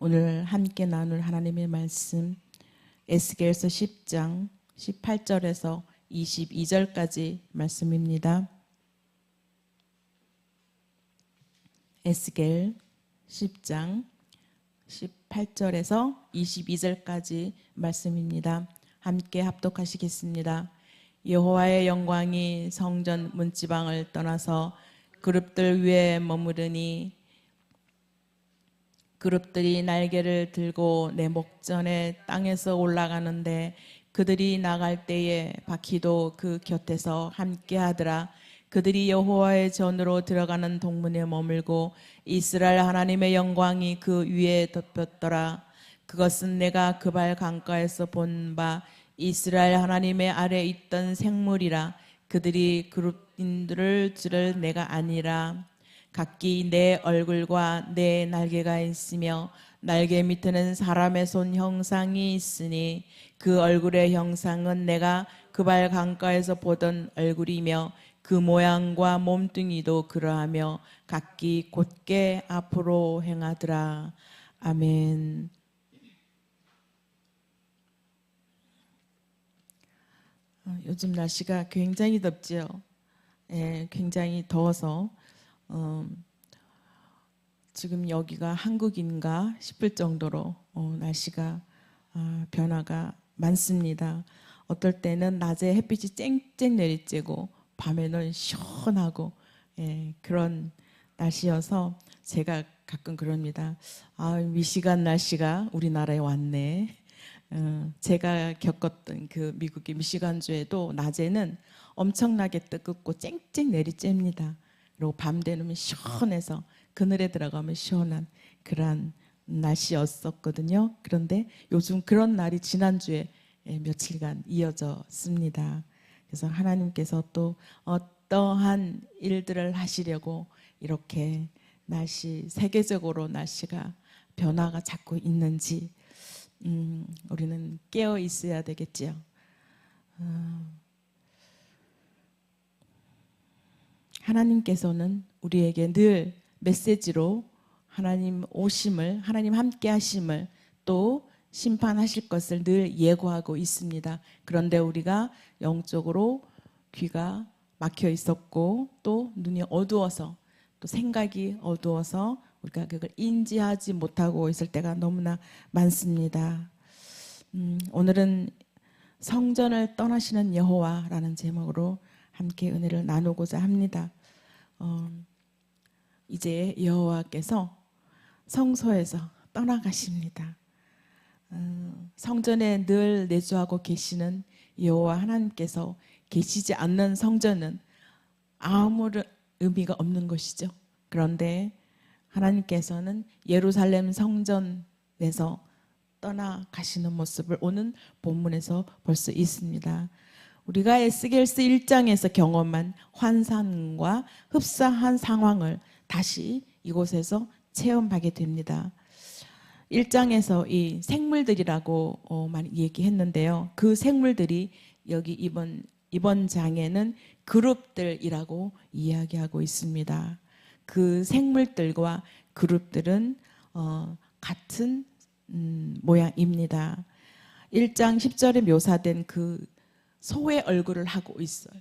오늘 함께 나눌 하나님의 말씀 에스겔서 10장 18절에서 22절까지 말씀입니다. 에스겔 10장 18절에서 22절까지 말씀입니다. 함께 합독하시겠습니다. 여호와의 영광이 성전 문지방을 떠나서 그룹들 위에 머무르니 그룹들이 날개를 들고 내 목전에 땅에서 올라가는데 그들이 나갈 때에 바퀴도 그 곁에서 함께 하더라. 그들이 여호와의 전으로 들어가는 동문에 머물고 이스라엘 하나님의 영광이 그 위에 덮였더라. 그것은 내가 그발 강가에서 본 바 이스라엘 하나님의 아래 있던 생물이라 그들이 그룹인들을 줄을 내가 아니라 각기 내 얼굴과 내 날개가 있으며 날개 밑에는 사람의 손 형상이 있으니 그 얼굴의 형상은 내가 그발 강가에서 보던 얼굴이며 그 모양과 몸뚱이도 그러하며 각기 곧게 앞으로 행하더라. 아멘. 어, 요즘 날씨가 굉장히 덥지요. 예, 굉장히 더워서 어, 지금 여기가 한국인가 싶을 정도로 어, 날씨가 아, 변화가 많습니다. 어떨 때는 낮에 햇빛이 쨍쨍 내리쬐고 밤에는 시원하고 예, 그런 날씨여서 제가 가끔 그럽니다. 아, 미시간 날씨가 우리나라에 왔네. 어, 제가 겪었던 그 미국의 미시간주에도 낮에는 엄청나게 뜨겁고 쨍쨍 내리쬐입니다. 그리고 밤 되면 시원해서 그늘에 들어가면 시원한 그러한 날씨였었거든요. 그런데 요즘 그런 날이 지난주에 예, 며칠간 이어졌습니다. 그래서 하나님께서 또 어떠한 일들을 하시려고 이렇게 날씨 세계적으로 날씨가 변화가 자꾸 있는지 음, 우리는 깨어 있어야 되겠지요. 어, 하나님께서는 우리에게 늘 메시지로 하나님 오심을 하나님 함께 하심을 또 심판하실 것을 늘 예고하고 있습니다. 그런데 우리가 영적으로 귀가 막혀 있었고 또 눈이 어두워서 또 생각이 어두워서 우리가 그걸 인지하지 못하고 있을 때가 너무나 많습니다. 음, 오늘은 성전을 떠나시는 여호와라는 제목으로 함께 은혜를 나누고자 합니다. 어, 이제 여호와께서 성소에서 떠나가십니다. 어, 성전에 늘 내주하고 계시는 여호와 하나님께서 계시지 않는 성전은 아무런 의미가 없는 것이죠. 그런데 하나님께서는 예루살렘 성전에서 떠나가시는 모습을 오는 본문에서 볼 수 있습니다. 우리가 에스겔스 1장에서 경험한 환상과 흡사한 상황을 다시 이곳에서 체험하게 됩니다. 1장에서 이 생물들이라고 어, 많이 얘기했는데요. 그 생물들이 여기 이번 이번 장에는 그룹들이라고 이야기하고 있습니다. 그 생물들과 그룹들은 어, 같은 음, 모양입니다. 1장 10절에 묘사된 그 소의 얼굴을 하고 있어요.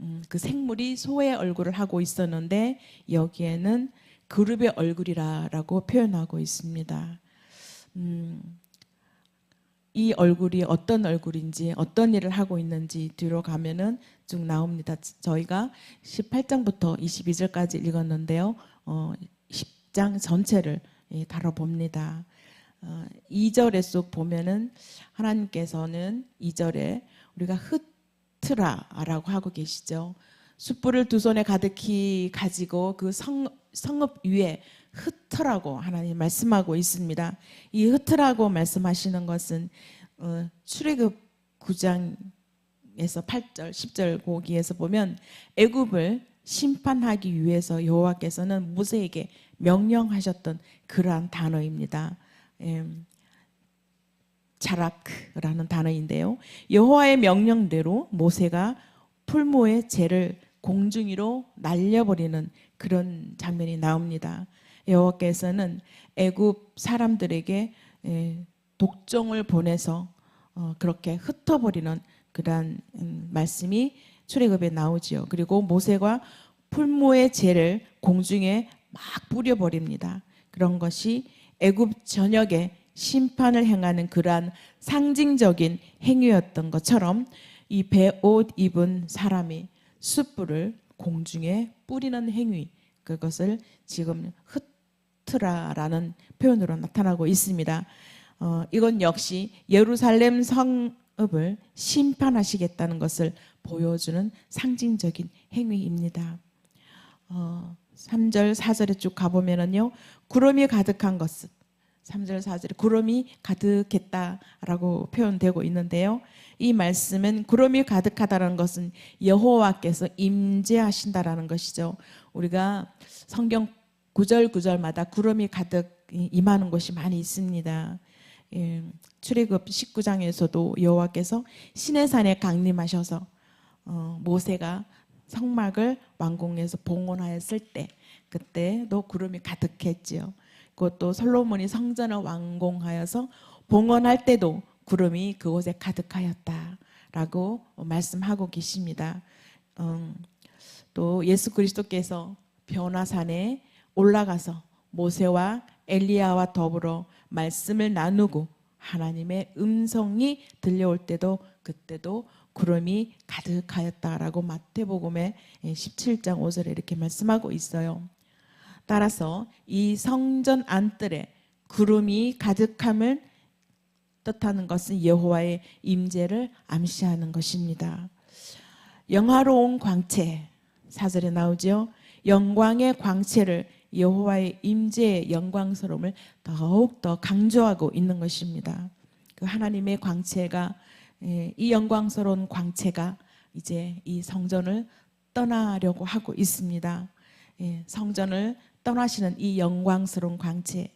음, 그 생물이 소의 얼굴을 하고 있었는데 여기에는 그룹의 얼굴이라고 표현하고 있습니다. 음, 이 얼굴이 어떤 얼굴인지 어떤 일을 하고 있는지 뒤로 가면은 쭉 나옵니다. 저희가 18장부터 22절까지 읽었는데요. 어, 10장 전체를 예, 다뤄봅니다. 어, 2절에 쏙 보면은 하나님께서는 2절에 우리가 흩트라라고 하고 계시죠. 숯불을 두 손에 가득히 가지고 그 성, 성읍 위에 흩으라고 하나님 말씀하고 있습니다. 이 흩으라고 말씀하시는 것은 어, 출애굽 9장에서 8절, 10절 거기에서 보면 애굽을 심판하기 위해서 여호와께서는 모세에게 명령하셨던 그러한 단어입니다. 예, 자라크라는 단어인데요. 여호와의 명령대로 모세가 풀모의 죄를 공중위로 날려버리는 그런 장면이 나옵니다. 여호와께서는 애굽 사람들에게 예, 독종을 보내서 어, 그렇게 흩어버리는 그러한 음, 말씀이 출애굽에 나오지요. 그리고 모세가 풀무의 재를 공중에 막 뿌려버립니다. 그런 것이 애굽 전역에 심판을 행하는 그러한 상징적인 행위였던 것처럼 이 배옷 입은 사람이 숯불을 공중에 뿌리는 행위 그것을 지금 흩트라라는 표현으로 나타나고 있습니다. 어, 이건 역시 예루살렘 성읍을 심판하시겠다는 것을 보여주는 상징적인 행위입니다. 어, 3절 4절에 쭉 가보면은요. 구름이 가득한 것은 3절 4절에 구름이 가득했다라고 표현되고 있는데요. 이 말씀은 구름이 가득하다는 것은 여호와께서 임재하신다라는 것이죠. 우리가 성경 구절 구절마다 구름이 가득 임하는 곳이 많이 있습니다. 예, 출애굽 19장에서도 여호와께서 시내산에 강림하셔서 어, 모세가 성막을 완공해서 봉헌하였을 때 그때도 구름이 가득했지요. 그것도 솔로몬이 성전을 완공하여서 봉헌할 때도 구름이 그곳에 가득하였다라고 말씀하고 계십니다. 음, 또 예수 그리스도께서 변화산에 올라가서 모세와 엘리야와 더불어 말씀을 나누고 하나님의 음성이 들려올 때도 그때도 구름이 가득하였다라고 마태복음의 17장 5절에 이렇게 말씀하고 있어요. 따라서 이 성전 안뜰에 구름이 가득함을 뜻하는 것은 여호와의 임재를 암시하는 것입니다. 영화로운 광채 사절에 나오죠. 영광의 광채를 여호와의 임재의 영광스러움을 더욱 더 강조하고 있는 것입니다. 그 하나님의 광채가 예, 이 영광스러운 광채가 이제 이 성전을 떠나려고 하고 있습니다. 예, 성전을 떠나시는 이 영광스러운 광채,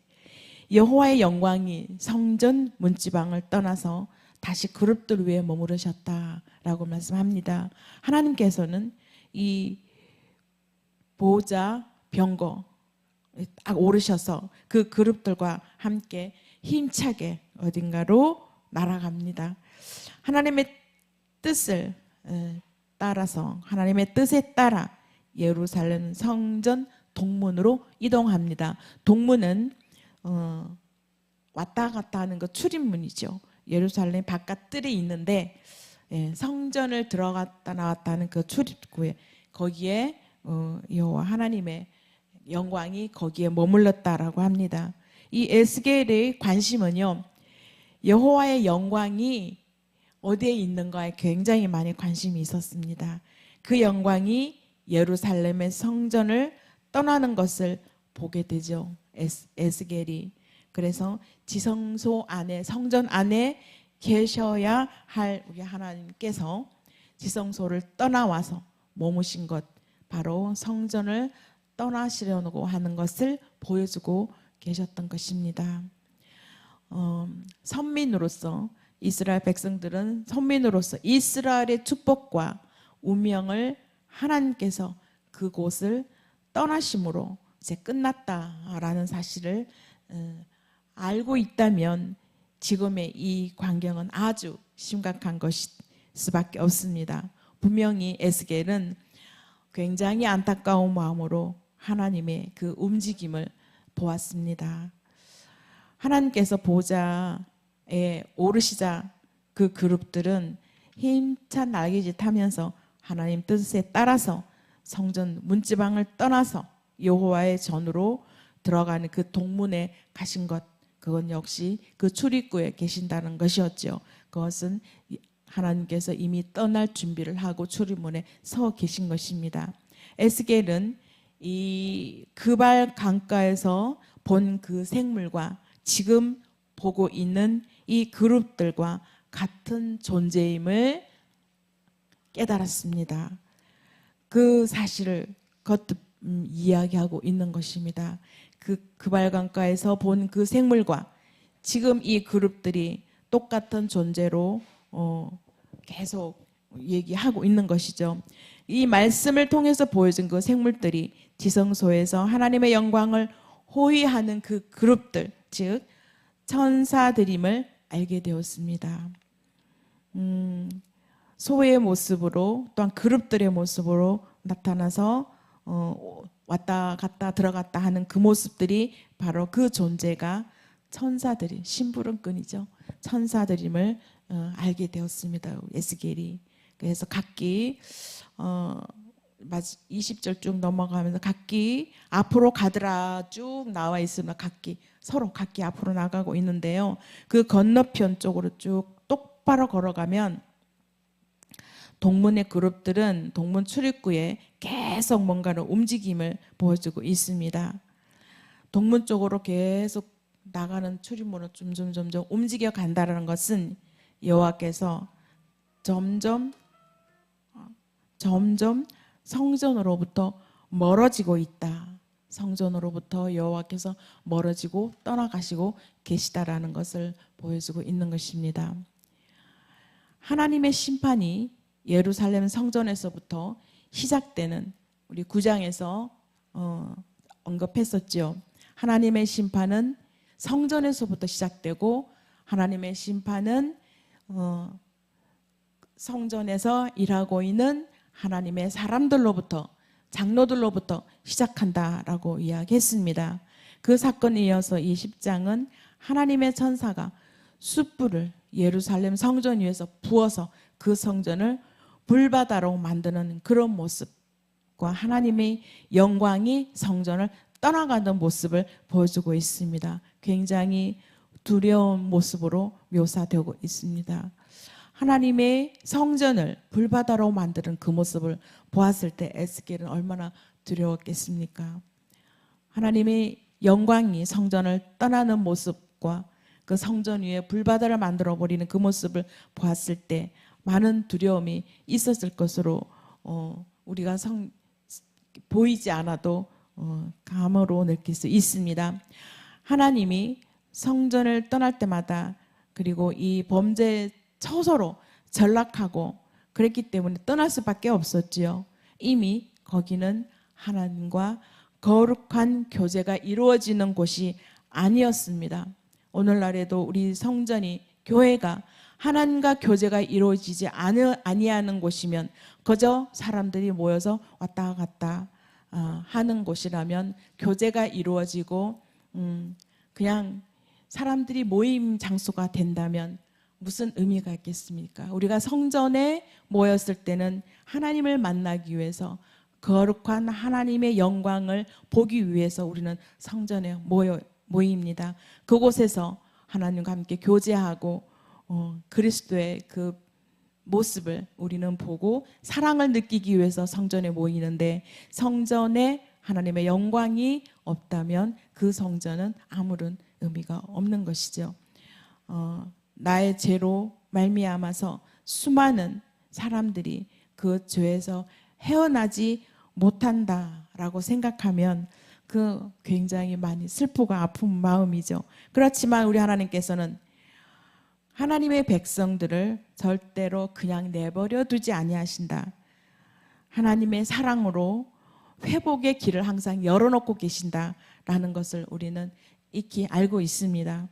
여호와의 영광이 성전 문지방을 떠나서 다시 그룹들 위에 머무르셨다라고 말씀합니다. 하나님께서는 이 보호자 병거 딱 오르셔서 그 그룹들과 함께 힘차게 어딘가로 날아갑니다. 하나님의 뜻을 따라서 하나님의 뜻에 따라 예루살렘 성전 동문으로 이동합니다. 동문은 어, 왔다 갔다 하는 거 출입문이죠. 예루살렘 바깥 뜰에 있는데 예, 성전을 들어갔다 나왔다 하는 그 출입구에 거기에 어, 여호와 하나님의 영광이 거기에 머물렀다라고 합니다. 이 에스겔의 관심은요. 여호와의 영광이 어디에 있는가에 굉장히 많이 관심이 있었습니다. 그 영광이 예루살렘의 성전을 떠나는 것을 보게 되죠. 에스, 에스겔이. 그래서 지성소 안에 성전 안에 계셔야 할 우리 하나님께서 지성소를 떠나와서 머무신 것 바로 성전을 떠나시려고 하는 것을 보여주고 계셨던 것입니다. 어, 선민으로서 이스라엘 백성들은 선민으로서 이스라엘의 축복과 운명을 하나님께서 그곳을 떠나심으로 이제 끝났다라는 사실을 어, 알고 있다면 지금의 이 광경은 아주 심각한 것일 수밖에 없습니다. 분명히 에스겔은 굉장히 안타까운 마음으로 하나님의 그 움직임을 보았습니다. 하나님께서 보좌에 오르시자 그 그룹들은 힘찬 날개짓 하면서 하나님 뜻에 따라서 성전 문지방을 떠나서 여호와의 전으로 들어가는 그 동문에 가신 것 그건 역시 그 출입구에 계신다는 것이었죠. 그것은 하나님께서 이미 떠날 준비를 하고 출입문에 서 계신 것입니다. 에스겔은 이 그발 강가에서 본 그 생물과 지금 보고 있는 이 그룹들과 같은 존재임을 깨달았습니다. 그 사실을 거듭 음, 이야기하고 있는 것입니다. 그 그발강가에서 본 그 생물과 지금 이 그룹들이 똑같은 존재로 어, 계속 얘기하고 있는 것이죠. 이 말씀을 통해서 보여준 그 생물들이 지성소에서 하나님의 영광을 호위하는 그 그룹들, 즉 천사들임을 알게 되었습니다. 음, 소의 모습으로 또한 그룹들의 모습으로 나타나서 어, 왔다 갔다 들어갔다 하는 그 모습들이 바로 그 존재가 천사들이 심부름꾼이죠. 천사들임을 어, 알게 되었습니다. 에스겔이 그래서 각기 어, 20절 쭉 넘어가면서 각기 앞으로 가더라 쭉 나와 있습니다. 각기 서로 각기 앞으로 나가고 있는데요. 그 건너편 쪽으로 쭉 똑바로 걸어가면 동문의 그룹들은 동문 출입구에 계속 뭔가를 움직임을 보여주고 있습니다. 동문 쪽으로 계속 나가는 출입문을 점점 점점 움직여 간다는 것은 여호와께서 점점 어, 점점 성전으로부터 멀어지고 있다. 성전으로부터 여호와께서 멀어지고 떠나가시고 계시다라는 것을 보여주고 있는 것입니다. 하나님의 심판이 예루살렘 성전에서부터 시작되는 우리 구장에서 어, 언급했었죠. 하나님의 심판은 성전에서부터 시작되고 하나님의 심판은 어, 성전에서 일하고 있는 하나님의 사람들로부터 장로들로부터 시작한다라고 이야기했습니다. 그 사건에 이어서 이 10장은 하나님의 천사가 숯불을 예루살렘 성전 위에서 부어서 그 성전을 불바다로 만드는 그런 모습과 하나님의 영광이 성전을 떠나가는 모습을 보여주고 있습니다. 굉장히 두려운 모습으로 묘사되고 있습니다. 하나님의 성전을 불바다로 만드는 그 모습을 보았을 때 에스겔은 얼마나 두려웠겠습니까? 하나님의 영광이 성전을 떠나는 모습과 그 성전 위에 불바다를 만들어 버리는 그 모습을 보았을 때 많은 두려움이 있었을 것으로 어, 우리가 성, 보이지 않아도 어, 감으로 느낄 수 있습니다. 하나님이 성전을 떠날 때마다 그리고 이 범죄 처소로 전락하고 그랬기 때문에 떠날 수밖에 없었지요. 이미 거기는 하나님과 거룩한 교제가 이루어지는 곳이 아니었습니다. 오늘날에도 우리 성전이 교회가 하나님과 교제가 이루어지지 아니하는 곳이면 그저 사람들이 모여서 왔다 갔다 어, 하는 곳이라면 교제가 이루어지고 음, 그냥 사람들이 모임 장소가 된다면 무슨 의미가 있겠습니까? 우리가 성전에 모였을 때는 하나님을 만나기 위해서 거룩한 하나님의 영광을 보기 위해서 우리는 성전에 모여 모입니다. 그곳에서 하나님과 함께 교제하고 어, 그리스도의 그 모습을 우리는 보고 사랑을 느끼기 위해서 성전에 모이는데 성전에 하나님의 영광이 없다면 그 성전은 아무런 의미가 없는 것이죠. 어, 나의 죄로 말미암아서 수많은 사람들이 그 죄에서 헤어나지 못한다라고 생각하면 그 굉장히 많이 슬프고 아픈 마음이죠. 그렇지만 우리 하나님께서는 하나님의 백성들을 절대로 그냥 내버려 두지 아니하신다. 하나님의 사랑으로 회복의 길을 항상 열어놓고 계신다라는 것을 우리는 익히 알고 있습니다.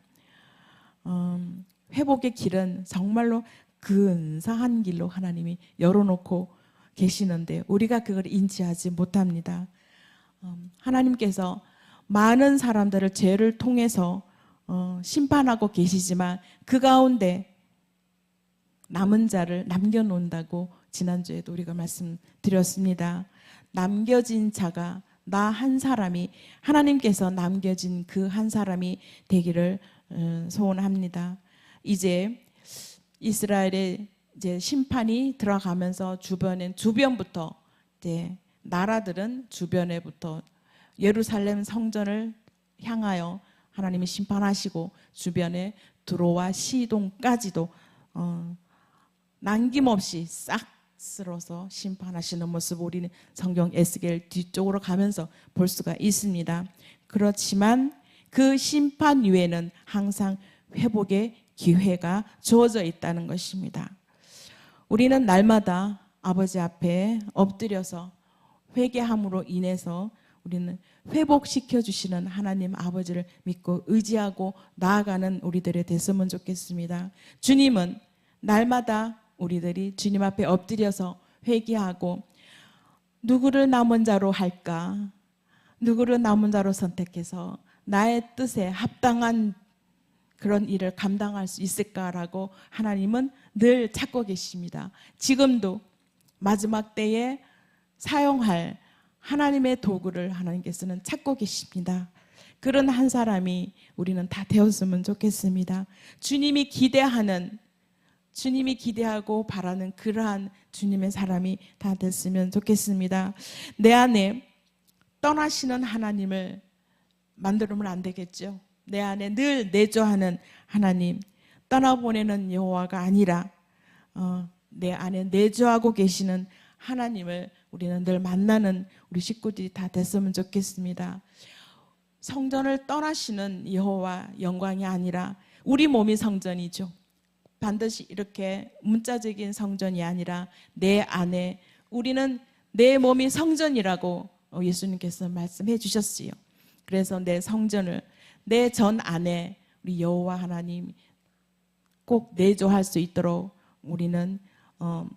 음, 회복의 길은 정말로 근사한 길로 하나님이 열어놓고 계시는데 우리가 그걸 인지하지 못합니다. 음, 하나님께서 많은 사람들을 죄를 통해서 어, 심판하고 계시지만 그 가운데 남은 자를 남겨놓는다고 지난주에도 우리가 말씀드렸습니다. 남겨진 자가 나 한 사람이 하나님께서 남겨진 그 한 사람이 되기를 어, 소원합니다. 이제 이스라엘의 이제 심판이 들어가면서 주변엔 주변부터 이제 나라들은 주변에부터 예루살렘 성전을 향하여 하나님이 심판하시고 주변에 두로와 시동까지도 어, 남김없이 싹 쓸어서 심판하시는 모습 우리는 성경 에스겔 뒤쪽으로 가면서 볼 수가 있습니다. 그렇지만 그 심판 위에는 항상 회복의 기회가 주어져 있다는 것입니다. 우리는 날마다 아버지 앞에 엎드려서 회개함으로 인해서 우리는 회복시켜 주시는 하나님 아버지를 믿고 의지하고 나아가는 우리들의 됐으면 좋겠습니다. 주님은 날마다 우리들이 주님 앞에 엎드려서 회개하고 누구를 남은 자로 할까? 누구를 남은 자로 선택해서 나의 뜻에 합당한 그런 일을 감당할 수 있을까라고 하나님은 늘 찾고 계십니다. 지금도 마지막 때에 사용할 하나님의 도구를 하나님께서는 찾고 계십니다. 그런 한 사람이 우리는 다 되었으면 좋겠습니다. 주님이 기대하는 주님이 기대하고 바라는 그러한 주님의 사람이 다 됐으면 좋겠습니다. 내 안에 떠나시는 하나님을 만들면 안 되겠죠. 내 안에 늘 내조하는 하나님, 떠나보내는 여호와가 아니라 어, 내 안에 내조하고 계시는 하나님을 우리는 늘 만나는 우리 식구들이 다 됐으면 좋겠습니다. 성전을 떠나시는 여호와 영광이 아니라 우리 몸이 성전이죠. 반드시 이렇게 문자적인 성전이 아니라 내 안에 우리는 내 몸이 성전이라고 예수님께서 말씀해 주셨어요. 그래서 내 성전을 내 전 안에 우리 여호와 하나님 꼭 내조할 수 있도록 우리는 어,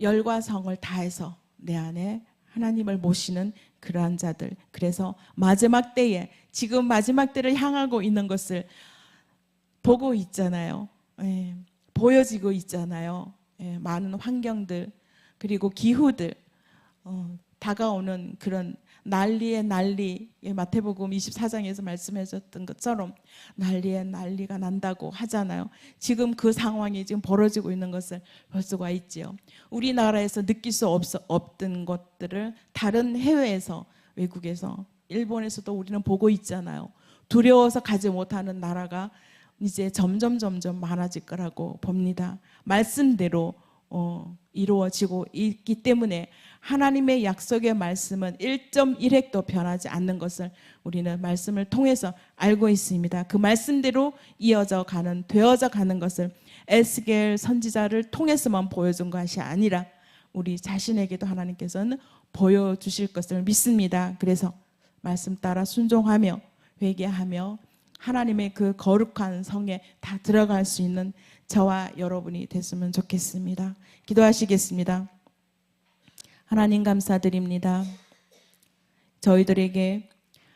열과 성을 다해서 내 안에 하나님을 모시는 그러한 자들. 그래서 마지막 때에 지금 마지막 때를 향하고 있는 것을 보고 있잖아요. 예, 보여지고 있잖아요. 예, 많은 환경들 그리고 기후들 어, 다가오는 그런 난리의 난리 예, 마태복음 24장에서 말씀하셨던 것처럼 난리의 난리가 난다고 하잖아요. 지금 그 상황이 지금 벌어지고 있는 것을 볼 수가 있지요. 우리나라에서 느낄 수 없, 없던 것들을 다른 해외에서 외국에서 일본에서도 우리는 보고 있잖아요. 두려워서 가지 못하는 나라가 이제 점점 점점 많아질 거라고 봅니다. 말씀대로 어, 이루어지고 있기 때문에 하나님의 약속의 말씀은 1.1획도 변하지 않는 것을 우리는 말씀을 통해서 알고 있습니다. 그 말씀대로 이어져 가는 되어져 가는 것을 에스겔 선지자를 통해서만 보여준 것이 아니라 우리 자신에게도 하나님께서는 보여주실 것을 믿습니다. 그래서 말씀 따라 순종하며 회개하며 하나님의 그 거룩한 성에 다 들어갈 수 있는 저와 여러분이 됐으면 좋겠습니다. 기도하시겠습니다. 하나님 감사드립니다. 저희들에게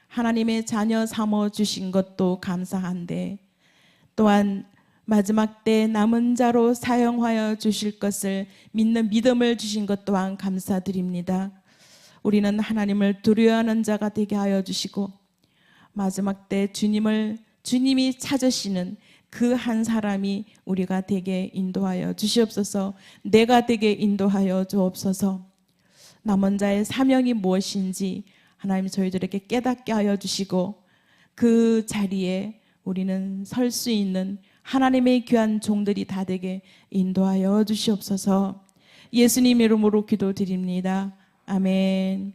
하나님의 자녀 삼어 주신 것도 감사한데 또한 마지막 때 남은 자로 사용하여 주실 것을 믿는 믿음을 주신 것 또한 감사드립니다. 우리는 하나님을 두려워하는 자가 되게 하여 주시고 마지막 때 주님을 주님이 찾으시는 그 한 사람이 우리가 되게 인도하여 주시옵소서. 내가 되게 인도하여 주옵소서. 남은 자의 사명이 무엇인지 하나님 저희들에게 깨닫게 하여 주시고 그 자리에 우리는 설 수 있는 하나님의 귀한 종들이 다 되게 인도하여 주시옵소서. 예수님 이름으로 기도드립니다. 아멘.